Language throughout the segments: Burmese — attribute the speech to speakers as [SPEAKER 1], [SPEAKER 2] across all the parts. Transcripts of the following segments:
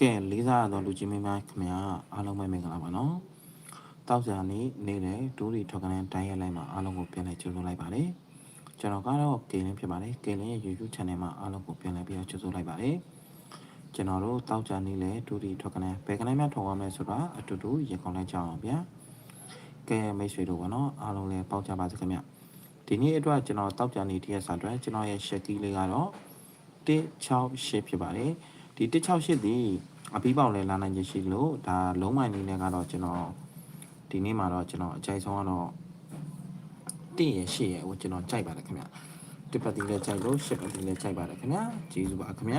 [SPEAKER 1] ကဲလေးစားတော့လူကြီးမင်းများခင်ဗျာအားလုံးပဲမင်္ဂလာပါနော်တောက်ကြနေ့နေ့လေဒူးရီထောက်ကန်တိုင်းရိုက်လိုက်မှာအားလုံးကိုပြန်လဲကြိုဆိုလိုက်ပါတယ်ကျွန်တော်ကတော့ကေလင်းဖြစ်ပါတယ်ကေလင်းရဲ့ YouTube channel မှာအားလုံးကိုပြန်လဲပြီးတော့ကြိုဆိုလိုက်ပါတယ်ကျွန်တော်တို့တောက်ကြနေ့လေဒူးရီထောက်ကန်ဘယ်ကနေမှထောက်ရမလဲဆိုတာအတူတူရေကောင်းလိုက်ကြအောင်ဗျာကဲမိတ်ဆွေတို့ကနော်အားလုံးလည်းပေါက်ကြပါစေခင်ဗျ ဒီနေ့အတွက်ကျွန်တော်တောက်ကြနေ့တရက်စာအတွက်ကျွန်တော်ရဲ့ share key လေးကတော့168ဖြစ်ပါတယ်ဒီ168ဒီအပြီးပေါက်လဲလာနိုင်ခြင်းရှိလို့ဒါလုံးမိုင်နေနဲ့ကတော့ကျွန်တော်ဒီနေ့မှာတော့ကျွန်တော်အကြိုက်ဆုံးကတော့1ရ8ရဟိုကျွန်တော်ကြိုက်ပါတယ်ခင်ဗျတစ်ပတ်တီလည်းကြိုက်လို့10ပတ်တီလည်းကြိုက်ပါတယ်ခင်ဗျကျေးဇူးပါခင်ဗျ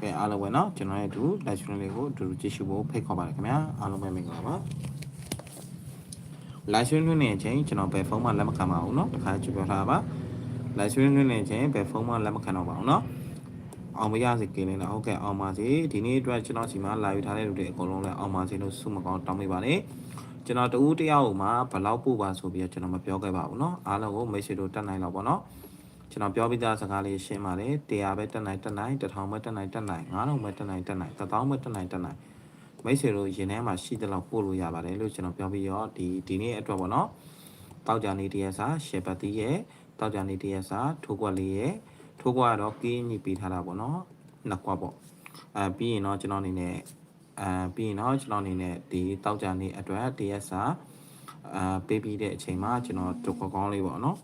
[SPEAKER 1] ကဲအားလုံးပဲเนาะကျွန်တော်ရဲ့အတူ live stream လေးကိုအတူတူကြည့်ရှုဖို့ဖိတ်ခေါ်ပါတယ်ခင်ဗျအားလုံးပဲမင်္ဂလာပါ live stream လွှင့်နေချိန်ကျွန်တော်ဘယ်ဖုန်းမှလက်မခံပါဘူးเนาะတခါကြည့်ပြောထားပါ live stream လွှင့်နေချိန်ဘယ်ဖုန်းမှလက်မခံတော့ပါဘူးเนาะအောင်မရစေကိန်းလေးလားဟုတ်ကဲ့အောင်ပါစေဒီနေ့အတွက်ကျွန်တော်စီမှာလာယူထားတဲ့လူတွေအကုန်လုံးလည်းအောင်ပါစေလို့ဆုမကောင်းတောင်းပေးပါနေကျွန်တော်တူတယောက်မှဘလောက်ပို့ပါဆိုပြီးတော့ကျွန်တော်မပြောခဲ့ပါဘူးเนาะအားလုံးကိုမိတ်ဆွေတို့တက်နိုင်တော့ဗောနော်ကျွန်တော်ပြောပြီးသားစကားလေးရှင်းပါလေတရားပဲတက်နိုင်တက်နိုင်တစ်ထောင်ပဲတက်နိုင်တက်နိုင်9000ပဲတက်နိုင်တက်နိုင်1000ပဲတက်နိုင်တက်နိုင် မိတ်ဆွေတို့ရင်ထဲမှာရှိတဲ့လောက်ပို့လို့ရပါတယ်လို့ကျွန်တော်ပြောပြီးရောဒီဒီနေ့အတွက်ပေါ့နော်တောက်ကြနေတရားစာရှယ်ပတ်တီးရဲ့တောက်ကြနေတရားစာထိုးကွက်လေးရဲ့ထိုးကွက်ကတော့ကင်းညီပေးထားတာပေါ့နော်နှစ်ကွက်ပေါ့အဲပြီးရင်တော့ကျွန်တော်အနေနဲ့အဲပြီးရင်တော့ကျွန်တော်အနေနဲ့ဒီတောက်ကြနေအတွက်တရားစာအာပေးပြီးတဲ့အချိန်မှာကျွန်တော်တို့ကောကောင်းလေးပေါ့နော်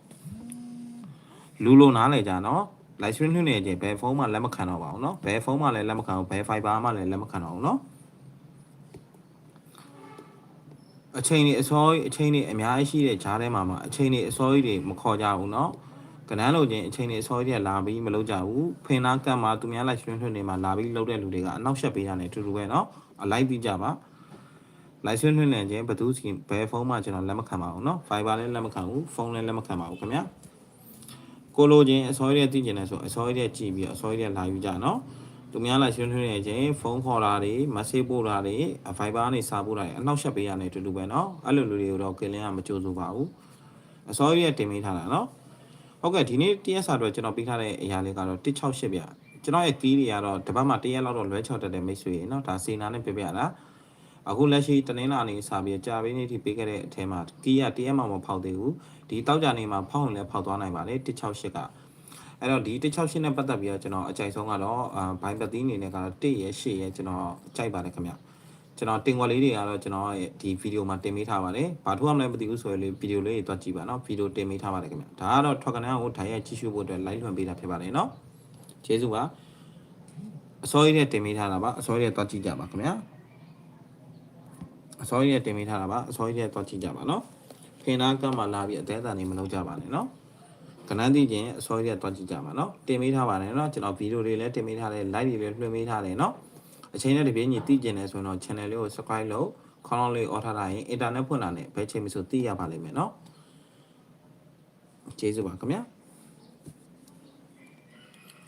[SPEAKER 1] လူလိုနားလေကြနော် live stream နှွှင့်နေခြင်းဘယ်ဖုန်းမှလက်မခံတော့ပါဘူးနော်ဘယ်ဖုန်းမှလည်းလက်မခံဘူးဘယ် fiber မှလည်းလက်မခံတော့ဘူးနော် အချိန်တွေအစောကြီးအချိန်တွေအများကြီးရှိတဲ့ဂျားထဲမှာမှာအချိန်တွေအစောကြီးတွေမခေါ်ကြဘူးเนาะကနန်းလိုချင်းအချိန်တွေအစောကြီးတွေလာပြီးမလုပ်ကြဘူးဖင်နာကတ်မှာသူများ live stream လွှင့်နေမှာလာပြီးလုပ်တဲ့လူတွေကအနောက်ရှက်ပေးရတယ်အတူတူပဲเนาะအလိုက်ပြီးကြပါ live stream လွှင့်နေခြင်းဘယ်သူစီဘယ်ဖုန်းမှကျွန်တော်လက်မခံပါဘူးเนาะ fiber လည်းလက်မခံဘူးဖုန်းလည်းလက်မခံပါဘူးခင်ဗျာ ကိုလိုချင်းအစောရတဲ့သိကျင်နေဆိုအစောရတဲ့ကြည့်ပြီးအစောရတဲ့လာယူကြနော် သူများလာရှင်းထွင်းနေချင်းဖုန်းခေါ်တာတွေမဆေးပို့တာတွေအဖိုင်ဘာနေစာပို့တာတွေအနောက်ရှက်ပေးရနေတူတူပဲနော်အဲ့လိုလူတွေကိုတော့ကလင်းကမကြိုးစိုးပါဘူးအစောရတဲ့တင်ပေးထားတာနော်ဟုတ်ကဲ့ဒီနေ့တရက်စာအတွက်ကျွန်တော်ပေးထားတဲ့အရာလေးကတော့168ပြကျွန်တော်ရဲ့ကီးတွေကတော့တပတ်မှတရက်လောက်တော့လွဲချော်တတ်တဲ့မိတ်ဆွေနော်ဒါစေနာနဲ့ပြပြတာအခုလက်ရှိတနင်္လာနေ့စာပြီးကြာပေးနေထိပေးခဲ့တဲ့အထဲမှာကီးကတရက်မှမဖောက်သေးဘူးဒီတောက်ကြနေမှာဖောက်ရင်လည်းဖောက်သွားနိုင်ပါတယ်168က အဲ့တော့ဒီ168နဲ့ပတ်သက်ပြီးတော့ကျွန်တော်အကြိုက်ဆုံးကတော့အာဘိုင်းပတိအနေနဲ့ကတော့1ရဲ့8ရဲ့ကျွန်တော်ကြိုက်ပါတယ်ခင်ဗျကျွန်တော်တင်ွက်လေးတွေကတော့ကျွန်တော်ရဲ့ဒီဗီဒီယိုမှာတင်ပေးထားပါတယ်ဘာထူးအောင်လည်းမသိဘူးဆိုရင်လေဗီဒီယိုလေးတွေတွက်ကြည့်ပါနော်ဗီဒီယိုတင်ပေးထားပါတယ်ခင်ဗျဒါကတော့ထွက်ကနေကိုဓာတ်ရိုက်ကြည့်ရှုဖို့အတွက် live လွှင့်ပေးတာဖြစ်ပါတယ်နော်ကျေးဇူးပါအစောကြီးနဲ့တင်ပေးထားတာပါအစောကြီးနဲ့တွက်ကြည့်ကြပါခင်ဗျအစောကြီးနဲ့တင်ပေးထားတာပါအစောကြီးနဲ့တွက်ကြည့်ကြပါနော်ဖင်နာကမှလာပြီးအသေးအတန်နေမလုပ်ကြပါနဲ့နော် ကနန်းသိချင်းအစောကြီးကတွားကြည့်ကြပါနော်တင်ပေးထားပါတယ်နော်ကျွန်တော်ဗီဒီယိုတွေလည်းတင်ပေးထားတယ် live တွေလည်းလွှင့်ပေးထားတယ်နော်အချိန်နဲ့တပြေးညီသိကျင်တယ်ဆိုရင်တော့ channel လေးကို subscribe လုပ်ခေါင်းလုံးလေးအော်ထားတာရင် internet ဖွင့်တာနဲ့ဘယ်ချိန်မှဆိုသိရပါလိမ့်မယ်နော်ကျေးဇူးပါခင်ဗျာ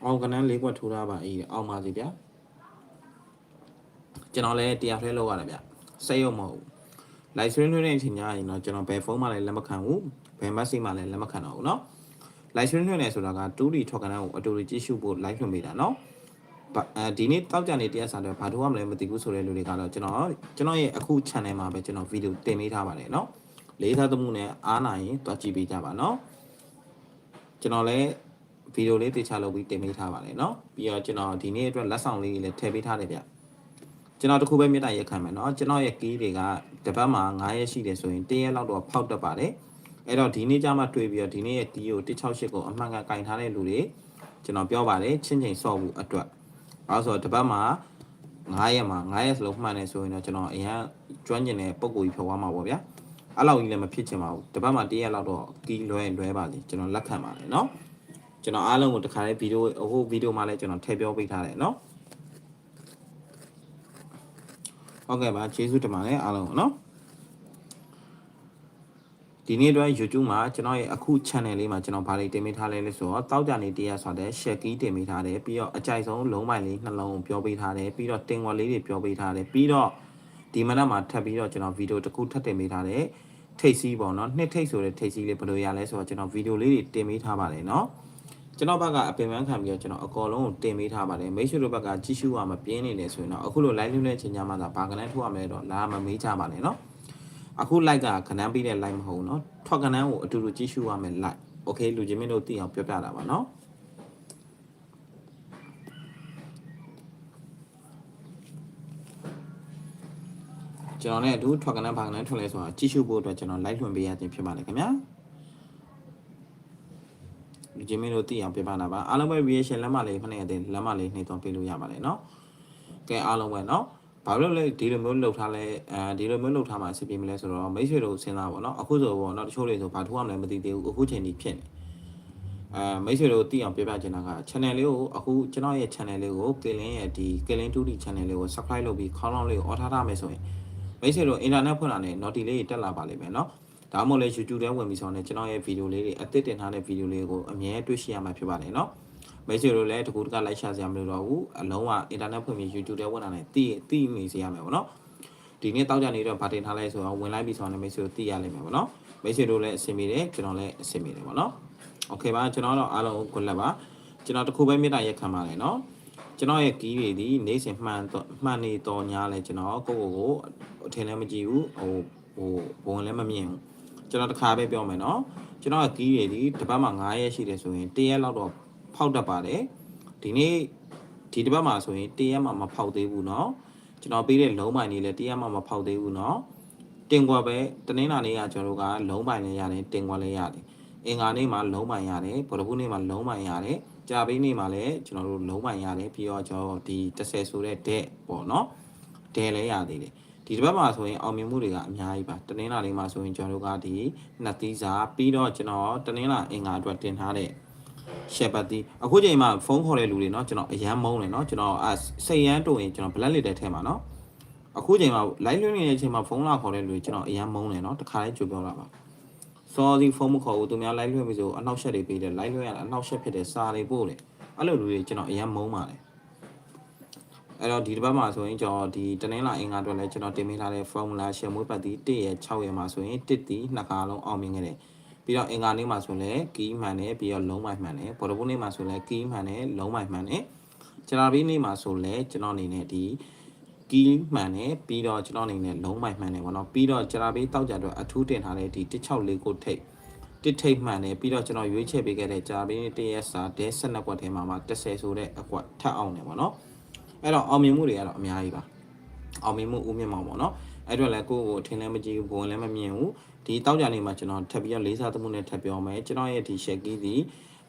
[SPEAKER 1] အောင်ကနန်းလေးကွက်ထိုးထားပါအေးအောင်ပါစီဗျာကျွန်တော်လည်းတရားထွဲလောက်ရတယ်ဗျစိတ်ရုံမဟုတ်ဘူး live stream လွှင့်တဲ့အချိန်ညရင်တော့ကျွန်တော်ဘယ်ဖုန်းမှလည်းလက်မခံဘူးဘယ် message မှလည်းလက်မခံတော့ဘူးเนาะ live stream လွှင့်နေဆိုတာက 2D ထောက်ကနန်းကိုအတူတူကြည့်ရှုဖို့ live လွှင့်ပေးတာเนาะအဲဒီနေ့တောက်ကြနေတရားစာတော့ဘာလို့မှမလဲမသိဘူးဆိုတဲ့လူတွေကတော့ကျွန်တော်ကျွန်တော်ရဲ့အခု channel မှာပဲကျွန်တော်ဗီဒီယိုတင်ပေးထားပါတယ်เนาะလေးစားသမှုနဲ့အားနိုင်ရင်တွားကြည့်ပေးကြပါเนาะကျွန်တော်လည်းဗီဒီယိုလေးတေချာလုပ်ပြီးတင်ပေးထားပါတယ်เนาะပြီးတော့ကျွန်တော်ဒီနေ့အတွက်လက်ဆောင်လေးတွေလည်းထည့်ပေးထားတယ်ဗျကျွန်တော်တခုပဲမြေတားရက်ခံမယ်เนาะကျွန်တော်ရဲ့ကီးတွေကတပတ်မှာ9ရက်ရှိတယ်ဆိုရင်1ရက်လောက်တော့ဖောက်တတ်ပါတယ် အဲ့တော့ဒီနေ့ကျမှတွေ့ပြီးတော့ဒီနေ့ရဲ့ D ကို168ကိုအမှန်ကန်ကင်ထားတဲ့လူတွေကျွန်တော်ပြောပါတယ်ချင်းချင်းစော့ဖို့အတွက်။အဲဆိုတော့တပတ်မှာ9ရက်မှာ9ရက်စလုံးမှန်နေဆိုရင်တော့ကျွန်တော်အရန်ကျွမ်းကျင်တဲ့ပုံကိုကြီးဖြောသွားမှာပေါ့ဗျာ။အဲ့လောက်ကြီးလည်းမဖြစ်ချင်ပါဘူး။တပတ်မှာ1ရက်လောက်တော့ကီလွဲလွဲပါလိမ့်ကျွန်တော်လက်ခံပါတယ်နော်။ကျွန်တော်အားလုံးကိုတခါလေးဗီဒီယိုအခုဗီဒီယိုမှာလည်းကျွန်တော်ထည့်ပြောပေးထားတယ်နော်။ဟုတ်ကဲ့ပါကျေးဇူးတင်ပါတယ်အားလုံးနော်။ ဒီနေ့တော့ YouTube မှာကျွန်တော်ရဲ့အခု channel လေးမှာကျွန်တော်ဗာလေးတင်ပေးထားလဲလဲဆိုတော့တောက်ကြနေတရားဆိုတဲ့ share key တင်ပေးထားတယ်ပြီးတော့အကြိုက်ဆုံးလုံးပိုင်လေးနှလုံးကိုပြောပေးထားတယ်ပြီးတော့တင်ဝက်လေးတွေပြောပေးထားတယ်ပြီးတော့ဒီမနက်မှာထပ်ပြီးတော့ကျွန်တော်ဗီဒီယိုတစ်ခုထပ်တင်ပေးထားတယ်ထိတ်စီးပေါ့နော်နှစ်ထိတ်ဆိုတဲ့ထိတ်စီးလေးဘယ်လိုရလဲဆိုတော့ကျွန်တော်ဗီဒီယိုလေးတွေတင်ပေးထားပါတယ်နော်ကျွန်တော်ဘက်ကအပင်ပန်းခံပြီးတော့ကျွန်တော်အကောလုံးကိုတင်ပေးထားပါတယ်မိတ်ဆွေတို့ဘက်ကကြည့်ရှုရမပြင်းနေတယ်ဆိုရင်တော့အခုလို live လွှင့်တဲ့ချိန်ညမှာသာဘာကနန်းထုတ်ရမလဲတော့လာမမေးကြပါနဲ့နော် အခု like ကကနန်းပေးတဲ့ like မဟုတ်ဘူးနော်ထွက်ကနန်းကိုအတူတူကြည့်ရှုရမယ် like okay လူချင်းမင်းတို့သိအောင်ပြောပြတာပါနော် ကျွန်တော်လည်းအတူထွက်ကနန်းဘာကနန်းထွက်လဲဆိုတာကြည့်ရှုဖို့အတွက်ကျွန်တော် live လွှင့်ပေးရခြင်းဖြစ်ပါတယ်ခင်ဗျာဒီဂျင်းမင်းတို့သိအောင်ပြပါနာပါအားလုံးပဲ reaction လက်မလေးခဏရတဲ့လက်မလေးနှိပ်သွားပေးလို့ရပါတယ်เนาะကဲအားလုံးပဲเนาะ ဘာလို့လဲဒီလိုမျိုးလှုပ်ထားလဲအဲဒီလိုမျိုးလှုပ်ထားမှအဆင်ပြေမလဲဆိုတော့မိတ်ဆွေတို့စဉ်းစားပါတော့အခုဆိုပေါ့နော်တချို့တွေဆိုဘာထိုးရမလဲမသိသေးဘူးအခုချိန်ကြီးဖြစ်နေအဲမိတ်ဆွေတို့သိအောင်ပြပြချင်တာက channel လေးကိုအခုကျွန်တော်ရဲ့ channel လေးကိုကလင်းရဲ့ဒီ Kelin Tudy channel လေးကို subscribe လုပ်ပြီးခေါင်းလောင်းလေးကို order ထားမယ်ဆိုရင်မိတ်ဆွေတို့ internet ဖွင့်လာတဲ့ notification လေးတက်လာပါလိမ့်မယ်နော်ဒါမှမဟုတ်လည်း YouTube ထဲဝင်ပြီးဆောင်နေကျွန်တော်ရဲ့ video လေးတွေအသစ်တင်ထားတဲ့ video လေးကိုအမြဲတွေ့ရှိရမှာဖြစ်ပါတယ်နော်။ မိတ်ဆွေတို့လည်းတကူတကလိုက်ရှာစရာမလိုတော့ဘူးအလုံးဝအင်တာနက်ဖွင့်ပြီး YouTube ထဲဝင်လာနေသိသိမိစေရမယ်ပေါ့เนาะဒီနေ့တောက်ကြနေတော့ဗာတင်ထားလိုက်ဆိုတော့ဝင်လိုက်ပြီးဆိုတော့မိတ်ဆွေတို့သိရလိမ့်မယ်ပေါ့เนาะမိတ်ဆွေတို့လည်းအဆင်ပြေတယ်ကျွန်တော်လည်းအဆင်ပြေတယ်ပေါ့เนาะโอเคပါကျွန်တော်တော့အားလုံးကိုကွလက်ပါကျွန်တော်တခုပဲမေတ္တာရက်ခံပါတယ်เนาะကျွန်တော်ရဲ့ကီးတွေဒီနေ့စဉ်မှန်တော့မှန်နေတော်ညာလဲကျွန်တော်ကိုကိုကိုအထင်လည်းမကြည့်ဘူးဟိုဟိုဘုံလည်းမမြင်ဘူးကျွန်တော်တစ်ခါပဲပြောမယ်เนาะကျွန်တော်ကကီးတွေဒီတစ်ပတ်မှာ9ရက်ရှိတယ်ဆိုရင်1ရက်လောက်တော့ ဖောက်တတ်ပါတယ်ဒီနေ့ဒီတစ်ပတ်မှာဆိုရင်1ရက်မှမဖောက်သေးဘူးเนาะကျွန်တော်ပေးတဲ့လုံးပိုင်လေးလည်း1ရက်မှမဖောက်သေးဘူးเนาะတင်ကွာပဲတနင်္လာနေ့ကကျွန်တော်တို့ကလုံးပိုင်လည်းရတယ်တင်ကွာလည်းရတယ်အင်္ဂါနေ့မှာလုံးပိုင်ရတယ်ဗုဒ္ဓဘုနေ့မှာလုံးပိုင်ရတယ်ကြာပိနေ့မှာလည်းကျွန်တော်တို့လုံးပိုင်ရတယ်ပြီးတော့ကျွန်တော်ဒီ30ဆိုတဲ့ debt ပေါ့เนาะ ဒဲလဲရသေးတယ်ဒီတစ်ပတ်မှာဆိုရင်အောင်မြင်မှုတွေကအများကြီးပါတနင်္လာနေ့မှာဆိုရင်ကျွန်တော်တို့ကဒီနှစ်သီးစာပြီးတော့ကျွန်တော်တနင်္လာအင်္ဂါအတွက်တင်ထားတဲ့ ရှက်ပတ်တီအခုချိန်မှာဖုန်းခေါ်တဲ့လူတွေเนาะကျွန်တော်အရန်မုန်းတယ်เนาะကျွန်တော်အစိတ်ရမ်းတိုးရင်ကျွန်တော် black list တဲ့ထဲမှာเนาะအခုချိန်မှာ live လွှင့်နေတဲ့အချိန်မှာဖုန်းလာခေါ်တဲ့လူတွေကျွန်တော်အရန်မုန်းတယ်เนาะတခါလေးကြိုပြောတာပါ sorry ဖုန်းမခေါ်ဘူးသူများ live လွှင့်ပြီဆိုအနောက်ရှက်တွေပေးတယ် live လွှင့်ရတာအနောက်ရှက်ဖြစ်တယ်စာတွေပို့တယ်အဲ့လိုလူတွေကျွန်တော်အရန်မုန်းပါတယ် အဲ့တော့ဒီတစ်ပတ်မှာဆိုရင်ကျွန်တော်ဒီတနင်္လာအင်္ဂါအတွက်လည်းကျွန်တော်တင်ပေးထားတဲ့ formula ရှယ်မွေးပတ်တီ1ရဲ့6ရဲ့မှာဆိုရင်1တီနှစ်ခါလုံးအောင်မြင်ခဲ့တယ် ပြီးတော့အင်္ဂါနေ့မှာဆိုရင်လည်းကီးမှန်တယ်ပြီးတော့လုံးမိုက်မှန်တယ်ဘော်ဒဘုနေ့မှာဆိုရင်လည်းကီးမှန်တယ်လုံးမိုက်မှန်တယ်ကျွန်တော်ဒီနေ့မှာဆိုလည်းကျွန်တော်အနေနဲ့ဒီကီးမှန်တယ်ပြီးတော့ကျွန်တော်အနေနဲ့လုံးမိုက်မှန်တယ်ပေါ့နော်ပြီးတော့ကျွန်တော်ဘေးတောက်ကြတော့အထူးတင်ထားတဲ့ဒီ164ကိုထိတ်တစ်ထိတ်မှန်တယ်ပြီးတော့ကျွန်တော်ရွေးချယ်ပေးခဲ့တဲ့ဂျာဘေးတရက်စာဒဲ12ကွက်ထဲမှာမှာ30ဆိုတဲ့အကွက်ထပ်အောင်တယ်ပေါ့နော်အဲ့တော့အောင်မြင်မှုတွေကတော့အများကြီးပါအောင်မြင်မှုဦးမြင့်မောင်ပေါ့နော် အဲ့အတွက်လည်းကိုယ့်ကိုအထင်လည်းမကြည့်ဘူးဘုံလည်းမမြင်ဘူးဒီတောက်ကြနေမှာကျွန်တော်ထပ်ပြီးတော့လေးစားသမှုနဲ့ထပ်ပြောမယ်ကျွန်တော်ရဲ့ဒီ share key ဒီ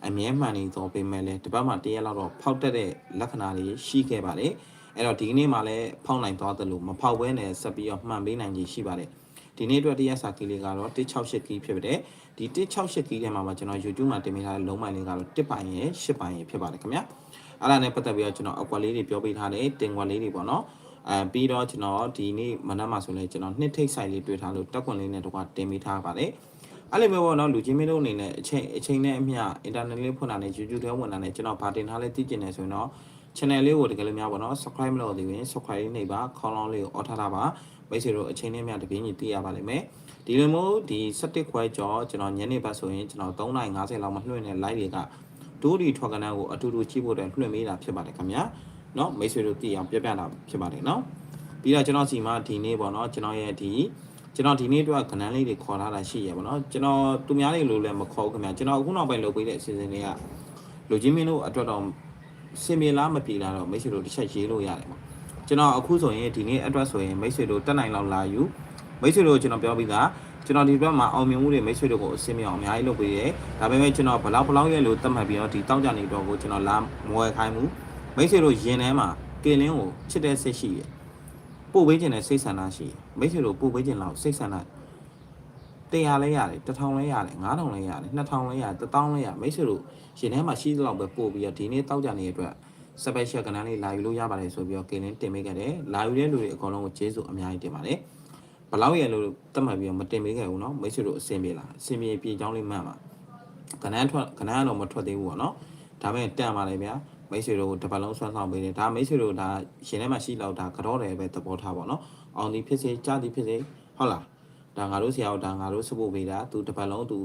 [SPEAKER 1] အမြဲမှန်နေသောပေမဲ့လည်းဒီဘက်မှာတရက်လောက်တော့ဖောက်တက်တဲ့လက္ခဏာလေးရှိခဲ့ပါတယ်အဲ့တော့ဒီကနေ့မှလည်းဖောက်နိုင်သွားသလိုမဖောက်ဘဲနဲ့ဆက်ပြီးတော့မှန်ပေးနိုင်ခြင်းရှိပါတယ်ဒီနေ့အတွက်တရက်စာကီးလေးကတော့168ကီးဖြစ်ပါတယ်ဒီ168ကီးထဲမှာမှကျွန်တော် YouTube မှာတင်ပေးထားတဲ့လုံးပိုင်လေးကတော့1ပိုင်ရဲ့10ပိုင်ရဲ့ဖြစ်ပါတယ်ခင်ဗျာအဲ့ဒါနဲ့ပတ်သက်ပြီးတော့ကျွန်တော်အကွက်လေးတွေပြောပေးထားတယ်တင်ကွက်လေးတွေပေါ့နော် အဲပြီးတော့ကျွန်တော်ဒီနေ့မနက်မှာဆိုလဲကျွန်တော်နှစ်ထိတ်ဆိုင်လေးတွေ့ထားလို့တက်ကွန်လေးနဲ့တော့တင်ပေးထားပါတယ်အဲ့လိုမျိုးပေါ့နော်လူချင်းမင်းတို့အနေနဲ့အချိန်အချိန်နဲ့အမျှ internet လေးဖွင့်တာနဲ့ YouTube ထဲဝင်တာနဲ့ကျွန်တော်ဗာတင်ထားလဲသိကျင်နေဆိုရင်တော့ channel လေးကိုတကယ်လို့များပေါ့နော် subscribe မလုပ်သေးဘူးရင် subscribe လေးနှိပ်ပါခေါင်းလောင်းလေးကိုအော်ထားတာပါမိတ်ဆွေတို့အချိန်နဲ့အမျှတပြင်းကြီးသိရပါလိမ့်မယ်ဒီလိုမျိုးဒီ17ခွဲကျော်ကျွန်တော်ညနေဘက်ဆိုရင်ကျွန်တော်3:50လောက်မှလွှင့်နေ live တွေကဒိုးဒီထွက်ကနန်းကိုအတူတူကြည့်ဖို့အတွက်လွှင့်မေးတာဖြစ်ပါတယ်ခင်ဗျာ เนาะမိတ်ဆွေတို့သိအောင်ပြပြတာဖြစ်ပါတယ်เนาะပြီးတော့ကျွန်တော်စီမှာဒီနေ့ပေါ့เนาะကျွန်တော်ရဲ့ဒီကျွန်တော်ဒီနေ့အတွက်ကဏန်းလေးတွေခေါ်ထားတာရှိရပေါ့เนาะကျွန်တော်သူများလေးလိုလည်းမခေါ်ဘူးခင်ဗျာကျွန်တော်အခုနောက်ပိုင်းလုပ်ပေးတဲ့အစီအစဉ်တွေကလူချင်းမင်းတို့အတွက်တော့စင်ပြေလားမပြေလားတော့မိတ်ဆွေတို့တစ်ချက်ရေးလို့ရတယ်ပေါ့ကျွန်တော်အခုဆိုရင်ဒီနေ့အတွက်ဆိုရင်မိတ်ဆွေတို့တက်နိုင်လောက်လာယူမိတ်ဆွေတို့ကျွန်တော်ပြောပြီးသားကျွန်တော်ဒီဘက်မှာအောင်မြင်မှုတွေမိတ်ဆွေတို့ကိုအစင်းမြောင်အများကြီးလုပ်ပေးတယ်။ဒါပေမဲ့ကျွန်တော်ဘလောက်ဘလောက်ရဲ့လို့သတ်မှတ်ပြီးတော့ဒီတောက်ကြနေတော့ကိုကျွန်တော်လာမဝယ်ခိုင်းမှု မိတ်ဆွေတို့ရင်ထဲမှာကင်လင်းကိုချစ်တဲ့စိတ်ရှိရယ်။ပို့ပေးခြင်းနဲ့စိတ်ဆန္ဒရှိရယ်။မိတ်ဆွေတို့ပို့ပေးခြင်းလောက်စိတ်ဆန္ဒတရားလဲရတယ်တစ်ထောင်လဲရတယ်ငါးထောင်လဲရတယ်နှစ်ထောင်လဲရတယ်တစ်တောင်းလဲရမိတ်ဆွေတို့ရင်ထဲမှာရှိသလောက်ပဲပို့ပြီးတော့ဒီနေ့တောက်ကြနေတဲ့အတွက် special ကဏ္ဍလေးလာယူလို့ရပါတယ်ဆိုပြီးတော့ကင်လင်းတင်ပေးခဲ့တယ်။လာယူတဲ့လူတွေအကုန်လုံးကိုကျေးဇူးအများကြီးတင်ပါတယ်။ ဘလောက်ရလို့တတ်မှတ်ပြီးတော့မတင်ပေးခဲ့ဘူးเนาะမိတ်ဆွေတို့အဆင်ပြေလားအဆင်ပြေပြေချောင်းလေးမှန်ပါကနန်းထွက်ကနန်းကတော့မထွက်သေးဘူးပေါ့နော်ဒါပေမဲ့တန်ပါလေဗျာ မိတ်ဆွေတို့တပတ်လုံးဆွမ်းဆောင်ပေးတယ်ဒါမိတ်ဆွေတို့ဒါရှင်ထဲမှာရှိလောက်ဒါကတော့တယ်ပဲသဘောထားပေါ့နော်အောင်သည်ဖြစ်စေကြားသည်ဖြစ်စေဟုတ်လားဒါငါတို့ဆရာတို့ဒါငါတို့စပို့ပေးတာသူတစ်ပတ်လုံးသူ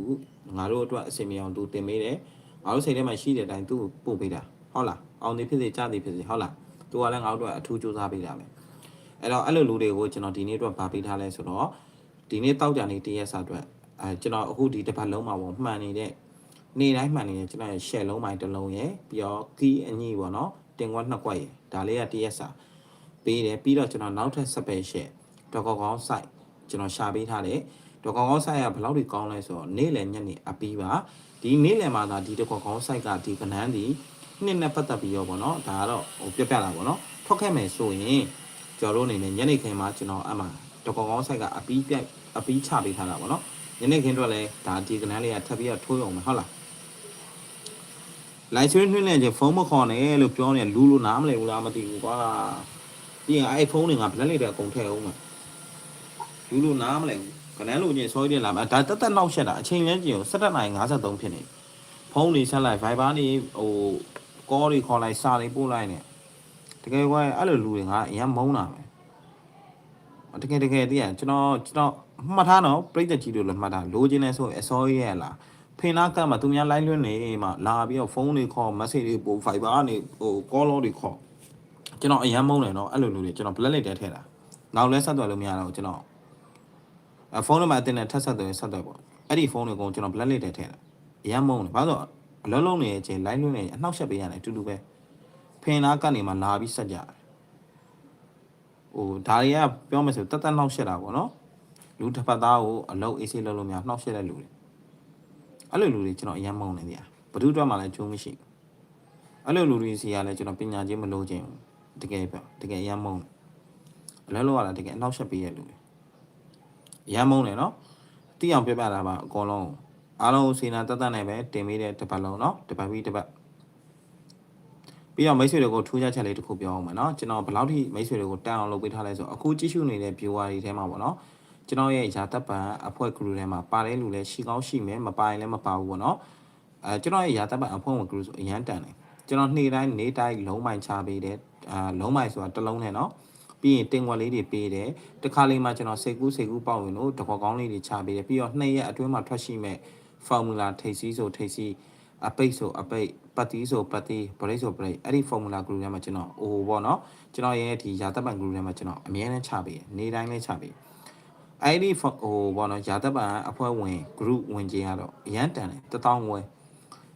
[SPEAKER 1] ငါတို့အတွက်အစီအမံအောင်သူတင်ပေးတယ်ငါတို့စိတ်ထဲမှာရှိတဲ့အတိုင်းသူ့ကိုပို့ပေးတာဟုတ်လားအောင်သည်ဖြစ်စေကြားသည်ဖြစ်စေဟုတ်လားသူကလည်းငါတို့အတွက်အထူးစူးစမ်းပေးတာပဲအဲ့တော့အဲ့လိုလူတွေကိုကျွန်တော်ဒီနေ့အတွက်ဗာပေးထားလဲဆိုတော့ဒီနေ့တောက်ကြနေတရက်စာအတွက်အဲကျွန်တော်အခုဒီတစ်ပတ်လုံးမှာပေါ့မှန်နေတဲ့ နေ့တိုင်းမှန်နေတဲ့ကျွန်တော်ရဲ့ share လုံးပိုင်းတစ်လုံးရယ်ပြီးတော့ key အညီပေါ့နော်တင်ကွက်နှစ်ကွက်ရယ်ဒါလေးကတရက်စာပေးတယ်ပြီးတော့ကျွန်တော်နောက်ထပ် special ဒေါက်ကောကောင်း site ကျွန်တော်ရှာပေးထားတယ်ဒေါက်ကောကောင်း site ကဘယ်လောက်ထိကောင်းလဲဆိုတော့နေ့လယ်ညနေအပီးပါဒီနေ့လယ်မှာသာဒီဒေါက်ကောကောင်း site ကဒီကနန်းဒီနှစ်နဲ့ပတ်သက်ပြီးတော့ဗောနော်ဒါကတော့ဟိုပြပြတာဗောနော်ထွက်ခဲ့မယ်ဆိုရင်ကျွန်တော်တို့အနေနဲ့ညနေခင်းမှာကျွန်တော်အမှဒေါက်ကောကောင်း site ကအပီးပြအပီးချပေးထားတာဗောနော်ညနေခင်းတော့လည်းဒါဒီကနန်းလေးကထပ်ပြီးတော့ထိုးရုံပဲဟုတ်လား လိုက်ဆွေးနှွှင်းနေချင်းဖုန်းမခေါ်နဲ့လို့ပြောနေလူလူနားမလဲဘူးလားမသိဘူးကွာပြီးရင်အဲ့ဖုန်းတွေကဘလက်လေးတွေအကုန်ထည့်အောင်မှာလူလူနားမလဲဘူးခဏလိုချင်းစောရည်လာမှာဒါတက်တက်နောက်ရှက်တာအချိန်လဲကြည့်အောင်17နိုင်53ဖြစ်နေဖုန်းတွေဆက်လိုက် Viber နေဟို call တွေခေါ်လိုက်စာတွေပို့လိုက်နေတကယ်ကွာအဲ့လိုလူတွေကအရင်မုန်းတာပဲတကယ်တကယ်တည်းကကျွန်တော်ကျွန်တော်မှတ်ထားတော့ပြိတ္တကြီးတို့လည်းမှတ်ထားလိုချင်နေဆိုအစောရည်ရလား ဖင်နာကတ်မှာသူများ line လွှင့်နေမှလာပြီးတော့ဖုန်းတွေခေါ် message တွေပို့ Viber ကနေဟို call တွေခေါ်ကျွန်တော်အရန်မုန်းတယ်နော်အဲ့လိုမျိုးတွေကျွန်တော် black list ထဲထည့်တာနောက်လဲဆက်သွယ်လို့မရတော့ကျွန်တော်အဖုန်းနံပါတ်အတင်းနဲ့ထပ်ဆက်သွယ်ဆက်သွယ်ပေါ့အဲ့ဒီဖုန်းတွေကိုကျွန်တော် black list ထဲထည့်တာအရန်မုန်းတယ်ဘာလို့အလုံးလုံးနေတဲ့အချိန် line လွှင့်နေအနှောက်ယှက်ပေးရတယ်အတူတူပဲဖင်နာကတ်နေမှလာပြီးဆက်ကြတယ်ဟိုဒါတွေကပြောမယ်ဆိုတက်တက်နှောက်ရှက်တာပေါ့နော်လူတစ်ဖက်သားကိုအလုံးအေးဆေးလုံးလုံးများနှောက်ရှက်တဲ့လူတွေ အဲ့လိုလူတွေကျွန်တော်အရန်မုန်းနေတယ်ဘယ်သူအတွက်မှလည်းကျိုးမရှိဘူးအဲ့လိုလူတွေစီကလည်းကျွန်တော်ပညာချင်းမလို့ခြင်းဘူးတကယ်ပဲတကယ်အရမ်းမုန်းအလဲလောက်ရတာတကယ်အနောက်ရှက်ပေးရလူတွေအရမ်းမုန်းတယ်နော်တိအောင်ပြပြတာပါအကုန်လုံးအားလုံးစေနာတက်တက်နဲ့ပဲတင်ပေးတဲ့တစ်ပတ်လုံးနော်တစ်ပတ်ပြီးတစ်ပတ်ပြီးတော့မိတ်ဆွေတွေကိုထူးခြားချက်လေးတစ်ခုပြောအောင်မယ်နော်ကျွန်တော်ဘယ်လောက်ထိမိတ်ဆွေတွေကိုတန်အောင်လုပ်ပေးထားလဲဆိုအခုကြည့်ရှုနေတဲ့ viewer တွေထဲမှာပေါ့နော် ကျွန်တော်ရဲ့ယာတပ်ပံအဖွဲ့ group ထဲမှာပါတဲ့လူလည်းရှိကောင်းရှိမယ်မပါရင်လည်းမပါဘူးပေါ့နော်အဲကျွန်တော်ရဲ့ယာတပ်ပံအဖွဲ့ဝင် group ဆိုအရန်တန်တယ်ကျွန်တော်နေ့တိုင်းနေ့တိုင်းလုံးမိုင်ချပေးတယ်အာလုံးမိုင်ဆိုတာတစ်လုံးနဲ့နော်ပြီးရင်တင်ွက်လေးတွေပေးတယ်တခါလေးမှကျွန်တော်စိတ်ကူးစိတ်ကူးပေါက်ဝင်လို့တကောကောင်းလေးတွေချပေးတယ်ပြီးတော့နှစ်ရက်အတွင်းမှာထွက်ရှိမဲ့ formula ထိပ်စီးဆိုထိပ်စီးအပိတ်ဆိုအပိတ်ပတ်တီးဆိုပတ်တီးဘရိတ်ဆိုဘရိတ်အဲ့ဒီ formula group ထဲမှာကျွန်တော်အိုးပေါ့နော်ကျွန်တော်ရဲ့ဒီယာတပ်ပံ group ထဲမှာကျွန်တော်အမြဲတမ်းချပေးတယ်နေ့တိုင်းလည်းချပေး အဲ့ဒီဟိုပေါ့နော်ယာတပ်ပံအဖွဲ့ဝင် group ဝင်ခြင်းကတော့အရန်တန်တယ်တထောင်ဝယ်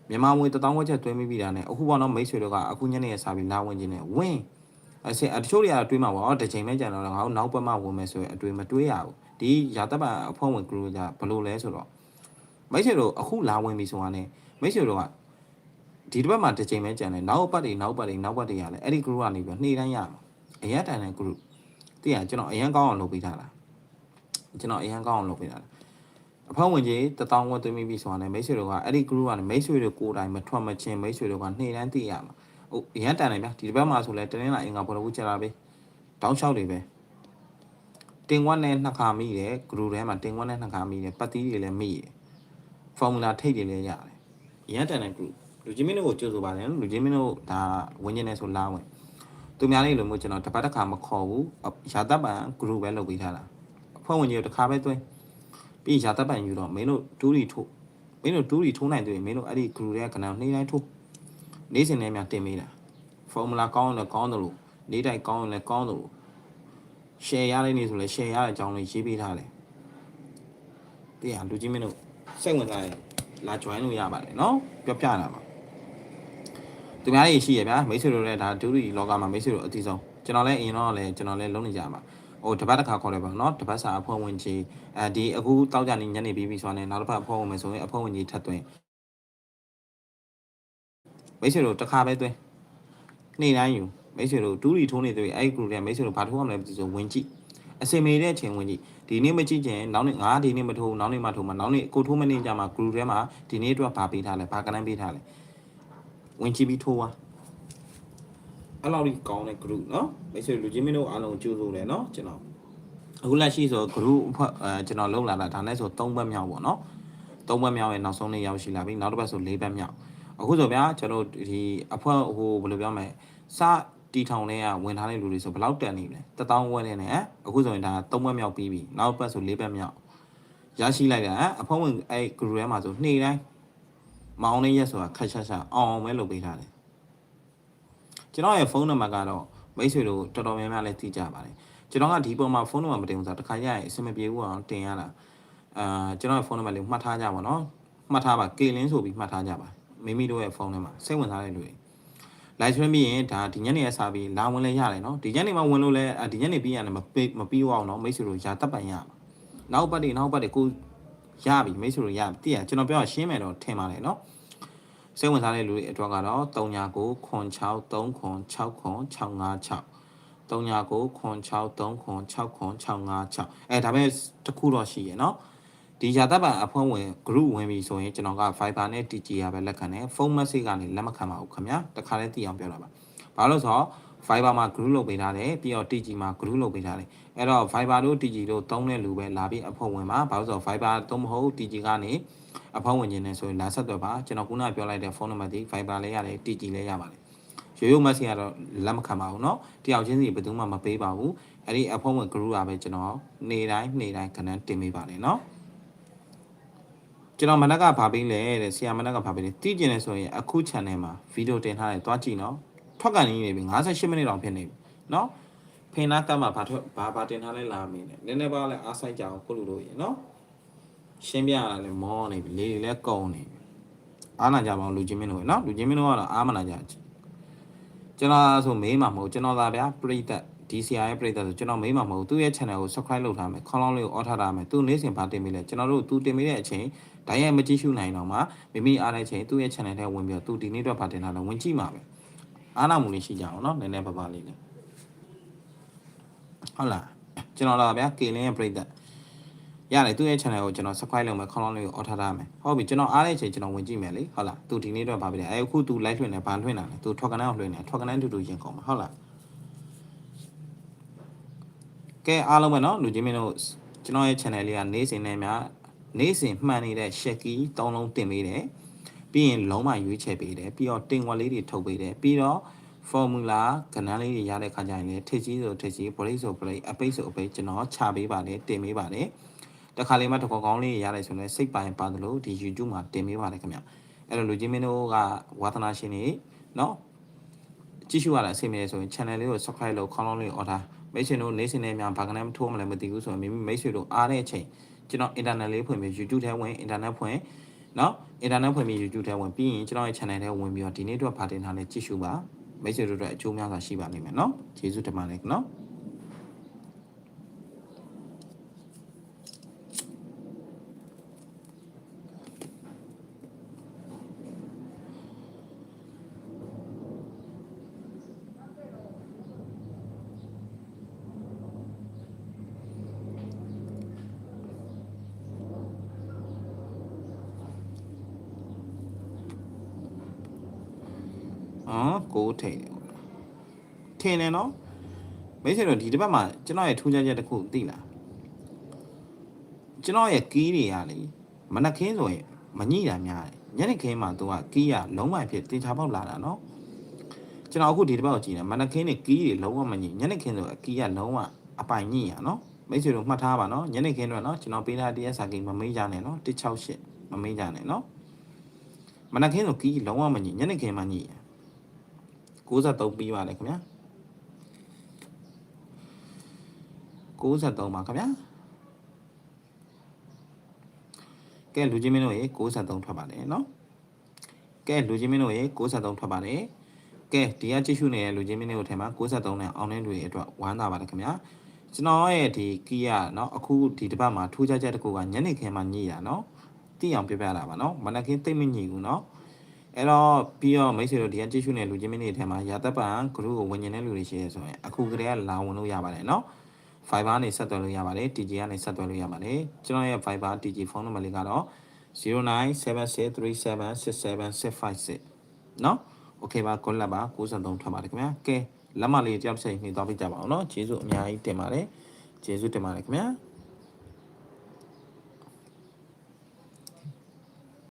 [SPEAKER 1] မြန်မာငွေတထောင်ဝက်ချက်တွင်းမိပြီတာနဲ့အခုပေါ့နော်မိတ်ဆွေတို့ကအခုညနေရစာပြီးလာဝင်ခြင်းနဲ့ဝင်အစအတချို့တွေကတွေးမှာပေါ့တစ်ချိန်ပဲကြံတော့ငါတို့နောက်ပတ်မှဝင်မယ်ဆိုရင်အတွေးမတွေးရဘူးဒီယာတပ်ပံအဖွဲ့ဝင် group ကဘယ်လိုလဲဆိုတော့မိတ်ဆွေတို့အခုလာဝင်ပြီဆိုတာနဲ့မိတ်ဆွေတို့ကဒီတစ်ပတ်မှာတစ်ချိန်ပဲကြံတယ်နောက်ပတ်တွေနောက်ပတ်တွေနောက်ပတ်တွေရလဲအဲ့ဒီ group ကနေပြီးနှေးတိုင်းရမှာအရက်တန်တဲ့ group သိရကျွန်တော်အရန်ကောင်းအောင်လုပ်ပေးထားတာ ကျွန်တော်အရန်ကောင်းအောင်လုပ်ပေးထားတာအဖောင်းဝင်ကြီးတထောင်ဝတ်သွင်းပြီးပြီဆိုတာနဲ့မိတ်ဆွေတို့ကအဲ့ဒီ group ကနေမိတ်ဆွေတွေကိုယ်တိုင်မထွက်မချင်းမိတ်ဆွေတို့ကနှေးတိုင်းသိရမှာဟုတ်အရန်တန်တယ်ဗျာဒီတစ်ပတ်မှာဆိုလဲတနင်္လာအင်္ဂါဘောလုံးချလာပဲတောင်းလျှောက်တွေပဲတင်ဝက်နဲ့နှစ်ခါမိတယ် group ထဲမှာတင်ဝက်နဲ့နှစ်ခါမိတယ်ပတ်တီးတွေလည်းမိတယ် formula ထိတ်တွေလည်းရတယ်အရန်တန်တဲ့ group လူချင်းမင်းတို့ကိုကြိုးဆိုပါတယ်လူချင်းမင်းတို့ဒါဝင်ကျင်နေဆိုလာဝင်သူများလေးလိုမျိုးကျွန်တော်တစ်ပတ်တစ်ခါမခေါ်ဘူးရာတပ်ပံ group ပဲလုပ်ပေးထားတာအ ဖွဲ့ဝင်ကြီးတို့တစ်ခါပဲသွင်းပြီးရာတပ်ပံယူတော့မင်းတို့ဒူးရီထိုးမင်းတို့ဒူးရီထိုးနိုင်တယ်မင်းတို့အဲ့ဒီ group ရဲ့ကဏ္ဍနှိမ့်တိုင်းထိုးနေ့စဉ်နဲ့များတင်ပေးတာ formula ကောင်းတယ်ကောင်းတယ်လို့နေ့တိုင်းကောင်းတယ်လည်းကောင်းတယ်လို့ share ရတဲ့နေ့ဆိုလည်း share ရတဲ့အကြောင်းလေးရေးပေးထားတယ်တဲ့ဟာလူချင်းမင်းတို့စိတ်ဝင်စားရင်လာ join လို့ရပါတယ်เนาะပြောပြတာပါသူများတွေရှိရဗျာမိတ်ဆွေတို့လည်းဒါဒူရီလောကမှာမိတ်ဆွေတို့အတီးဆုံးကျွန်တော်လည်းအရင်တော့လည်းကျွန်တော်လည်းလုံးနေကြပါ ဟိုတပတ်တစ်ခါခေါ်တယ်ပေါ့နော်တပတ်စာအဖွဲ့ဝင်ကြီးအဲဒီအခုတောက်ကြနေညနေပြီးပြီဆိုတော့နောက်တစ်ပတ်အဖွဲ့ဝင်မယ်ဆိုရင်အဖွဲ့ဝင်ကြီးထပ်သွင်းမိတ်ဆွေတို့တစ်ခါပဲသွင်းနေ့တိုင်းယူမိတ်ဆွေတို့ဒူရီထိုးနေသေးအဲ့ဒီ group တွေမိတ်ဆွေတို့ဘာထိုးရမလဲမသိဆိုဝင်ကြည့်အစင်မေတဲ့အချိန်ဝင်ကြည့်ဒီနေ့မကြည့်ချင်နောက်နေ့ငါဒီနေ့မထိုးနောက်နေ့မှထိုးမှနောက်နေ့ကိုထိုးမနေကြမှာ group ထဲမှာဒီနေ့အတွက်ဘာပေးထားလဲဘာကဏ္ဍပေးထားလဲဝင်ကြည့်ပြီးထိုးသွား အဲ့လောက်ကြီးကောင်းတဲ့ group เนาะမိတ်ဆွေလူချင်းမင်းတို့အားလုံးကြိုးစိုးတယ်เนาะကျွန်တော်အခုလက်ရှိဆို group အဖွဲ့အဲကျွန်တော်လုံးလာတာဒါနဲ့ဆို3ဘက်မြောက်ပေါ့เนาะ3ဘက်မြောက်ရဲ့နောက်ဆုံးနေ့ရောက်ရှိလာပြီနောက်တစ်ပတ်ဆို4ဘက်မြောက်အခုဆိုဗျာကျွန်တော်ဒီအဖွဲ့ဟိုဘယ်လိုပြောမလဲစတီထောင်ထဲကဝင်ထားတဲ့လူတွေဆိုဘယ်လောက်တန်နေလဲတထောင်ဝက်နဲ့နဲ့အခုဆိုရင်ဒါ3ဘက်မြောက်ပြီးပြီနောက်ပတ်ဆို4ဘက်မြောက် ရရှိလိုက်တာအဖုံးဝင်အဲ့ group ထဲမှာဆိုနေ့တိုင်းမအောင်တဲ့ရက်ဆိုတာခက်ချက်ချက်အောင်အောင်ပဲလုပ်ပေးထားတယ် ကျွန်တော်ရဲ့ဖုန်းနံပါတ်ကတော့မိတ်ဆွေတို့တော်တော်များများလည်းသိကြပါတယ်ကျွန်တော်ကဒီပုံမှာဖုန်းနံပါတ်မတင်ဘူးဆိုတော့တစ်ခါရရင်အဆင်မပြေဘူးအောင်တင်ရတာအာကျွန်တော်ရဲ့ဖုန်းနံပါတ်လေးမှတ်ထားကြပါနော်မှတ်ထားပါကေလင်းဆိုပြီးမှတ်ထားကြပါမိမိတို့ရဲ့ဖုန်းထဲမှာစိတ်ဝင်စားတဲ့လူတွေ live stream ပြီးရင်ဒါဒီညနေရစားပြီးလာဝင်လဲရတယ်နော်ဒီညနေမှဝင်လို့လဲဒီညနေပြီးရတယ်မပေးမပြီးအောင်နော်မိတ်ဆွေတို့ရာတပ်ပန်ရမှာနောက်ပတ်တွေနောက်ပတ်တွေကိုရပြီမိတ်ဆွေတို့ရပြီတည်ရကျွန်တော်ပြောရှင်းမယ်တော့ထင်ပါတယ်နော် စိတ်ဝင်စားတဲ့လူတွေအတွက်ကတော့39ခွန်6 3ခွန်6ခွန်656 39ခွန်6 3ခွန်6ခွန်656အဲဒါပဲတစ်ခုတော့ရှိရယ်နော်ဒီရာတပ်ပံအဖွင့်ဝင် group ဝင်ပြီဆိုရင်ကျွန်တော်က Viber နဲ့ TG ရပဲလက်ခံတယ်ဖုန်း message ကနေလက်မခံပါဘူးခင်ဗျာတခါလဲသိအောင်ပြောတာပါဘာလို့ဆိုတော့ Viber မှာ group လုပ်ပေးထားတယ်ပြီးတော့ TG မှာ group လုပ်ပေးထားတယ်အဲ့တော့ Viber တို့ TG တို့သုံးတဲ့လူပဲလာပြီးအဖွင့်ဝင်ပါဘာလို့ဆိုတော့ Viber သုံးမဟုတ် TG ကနေ အဖွင့်ဝင်ခြင်းနဲ့ဆိုရင်လာဆက်သွယ်ပါကျွန်တော်ခုနပြောလိုက်တဲ့ဖုန်းနံပါတ်ဒီ Viber လေးရတယ် TG လေးရပါတယ်ရိုးရိုး message ကတော့လက်မခံပါဘူးเนาะတယောက်ချင်းစီဘယ်သူမှမပေးပါဘူးအဲ့ဒီအဖွင့်ဝင် group ကပဲကျွန်တော်နေတိုင်းနေတိုင်းခဏတင်ပေးပါတယ်เนาะ ကျွန်တော်မနက်ကဗာပေးလဲတဲ့ဆရာမနက်ကဗာပေးလဲတည်ကျင်နေဆိုရင်အခု channel မှာဗီဒီယိုတင်ထားတယ်တွားကြည့်နော်ထွက်ကန်နေပြီ58မိနစ်တောင်ဖြစ်နေပြီနော်ဖိနာကမှာဗာထွက်ဗာဗာတင်ထားလဲလာမင်းနဲ့နည်းနည်းပါလဲအားဆိုင်ကြအောင်ကိုလူတို့ရေနော် ရှင်းပြရတာလည်းမောနေပြီလေလည်းကုံနေပြီအားနာကြပါအောင်လူချင်းမင်းတို့နော်လူချင်းမင်းတို့ကတော့အားမနာကြကျွန်တော်ဆိုမေးမှာမဟုတ်ကျွန်တော်သာဗျာပြိသက် DCI ရဲ့ပြိသက်ဆိုကျွန်တော်မေးမှာမဟုတ်သူ့ရဲ့ channel ကို subscribe လုပ်ထားမယ်ခေါင်းလုံးလေးကို order ထားမယ်သူနေ့စဉ်ဗာတင်ပေးလဲကျွန်တော်တို့သူတင်ပေးတဲ့အချိန်တိုင်းရဲ့မကြည့်ရှုနိုင်တော့မှမိမိအားတဲ့အချိန်သူ့ရဲ့ channel ထဲဝင်ပြီးတော့သူဒီနေ့တော့ဗာတင်ထားတော့ဝင်ကြည့်မှာပဲအားနာမှုလေးရှိကြအောင်နော်နည်းနည်းပါးပါးလေးနဲ့ဟုတ်လားကျွန်တော်လာဗျာကေလင်းရဲ့ပြိသက် ရတယ်သူ့ရဲ့ channel ကိုကျွန်တော် subscribe လုပ်မယ်ခေါင်းလောင်းလေးကိုအော်ထားထားမယ်ဟုတ်ပြီကျွန်တော်အားတဲ့ချိန်ကျွန်တော်ဝင်ကြည့်မယ်လေဟုတ်လားသူဒီနေ့တော့ဗာပြတယ်အဲအခုသူ live လွှင့်နေဗာလွှင့်တာလေသူထွက်ကနေအောင်လွှင့်နေထွက်ကနေတူတူရင်ကုန်မှာဟုတ်လားကဲအားလုံးပဲเนาะလူချင်းမင်းတို့ကျွန်တော်ရဲ့ channel လေးကနေစဉ်နဲ့များနေ့စဉ်မှန်နေတဲ့ရှက်ကီ၃လုံးတင်ပေးတယ်ပြီးရင်လုံးမရွေးချယ်ပေးတယ်ပြီးတော့တင်ဝက်လေးတွေထုတ်ပေးတယ်ပြီးတော့ formula ကဏ္ဍလေးတွေရတဲ့ခါကျရင်လည်းထိတ်ကြီးဆိုထိတ်ကြီး break ဆို break အပိတ်ဆိုအပိတ်ကျွန်တော်ချပေးပါတယ်တင်ပေးပါတယ် တခါလေမှတခေါကောင်းလေးရရတယ်ဆိုရင်စိတ်ပိုင်းပါတယ်လို့ဒီ YouTube မှာတင်ပေးပါတယ်ခင်ဗျအဲ့တော့လူကြီးမင်းတို့ကဝါသနာရှင်တွေနော်ကြည့်ရှုရတာအဆင်ပြေဆိုရင် channel လေးကို subscribe လုပ်ခေါင်းလုံးလေး order မိတ်ဆွေတို့နေစင်နေများဘာကနေမထိုးမလဲမသိဘူးဆိုရင်မိမိမိတ်ဆွေတို့အားတဲ့အချိန်ကျွန်တော် internet လေးဖွင့်ပြီး YouTube ထဲဝင် internet ဖွင့်နော် internet ဖွင့်ပြီး YouTube ထဲဝင်ပြီးရင်ကျွန်တော်ရဲ့ channel ထဲဝင်ပြီးတော့ဒီနေ့အတွက်ဗာတင်ထားလဲကြည့်ရှုပါမိတ်ဆွေတို့အတွက်အကျိုးများစွာရှိပါလိမ့်မယ်နော်ကျေးဇူးတင်ပါတယ်နော် နော်ကိုထိန်တယ်ပေါ့ထင်တယ်နော်မိတ်ဆွေတို့ဒီတစ်ပတ်မှာကျွန်တော်ရဲ့ထူးခြားချက်တစ်ခုသိလားကျွန်တော်ရဲ့ကီးတွေကလေမနှခင်းဆိုရင်မညိတာများတယ်ညနေခင်းမှာသူကကီးရလုံးဝဖြစ်တင်ချပေါက်လာတာနော်ကျွန်တော်အခုဒီတစ်ပတ်ကိုကြည့်နေမနှခင်းနဲ့ကီးတွေလုံးဝမညိညနေခင်းဆိုအကီးရလုံးဝအပိုင်ညိရနော်မိတ်ဆွေတို့မှတ်ထားပါနော်ညနေခင်းတော့နော်ကျွန်တော်ပေးထား TS စာကိမမေးကြနဲ့နော်168မမေးကြနဲ့နော်မနှခင်းဆိုကီးလုံးဝမညိညနေခင်းမှညိရ 63ပြီးပါတယ်ခင်ဗျာ63ပါခင်ဗျာကဲလူချင်းမင်းတို့ရေ63ထွက်ပါတယ်เนาะကဲလူချင်းမင်းတို့ရေ63ထွက်ပါတယ်ကဲဒီကကြည့်ရှုနေတဲ့လူချင်းမင်းတို့ထဲမှာ63နဲ့အောင်တဲ့လူတွေအတွက်ဝမ်းသာပါတယ်ခင်ဗျာကျွန်တော်ရဲ့ဒီကီးရเนาะအခုဒီတစ်ပတ်မှာထူးခြားချက်တစ်ခုကညနေခင်းမှာညိတာเนาะသိအောင်ပြပြတာပါเนาะမနက်ခင်းသိမ့်မညိဘူးเนาะ အဲ့တော့ပြီးတော့မိတ်ဆွေတို့ဒီကကြည့်ရှုနေလူချင်းမင်းတွေထဲမှာရာသက်ပံ group ကိုဝင်ကျင်တဲ့လူတွေရှိရဆိုရင်အခုကတည်းကလာဝင်လို့ရပါတယ်เนาะ Fiber နဲ့ဆက်သွယ်လို့ရပါတယ် TG ကနေဆက်သွယ်လို့ရပါတယ်ကျွန်တော်ရဲ့ Fiber TG ဖုန်းနံပါတ်လေးကတော့0976367656เนาะ Okay ပါကိုလက်ပါ93ထွက်ပါတယ်ခင်ဗျာကဲလက်မလေးတယောက်စိတ်နှိသွားပြကြပါအောင်เนาะကျေးဇူးအများကြီးတင်ပါတယ်ကျေးဇူးတင်ပါတယ်ခင်ဗျာ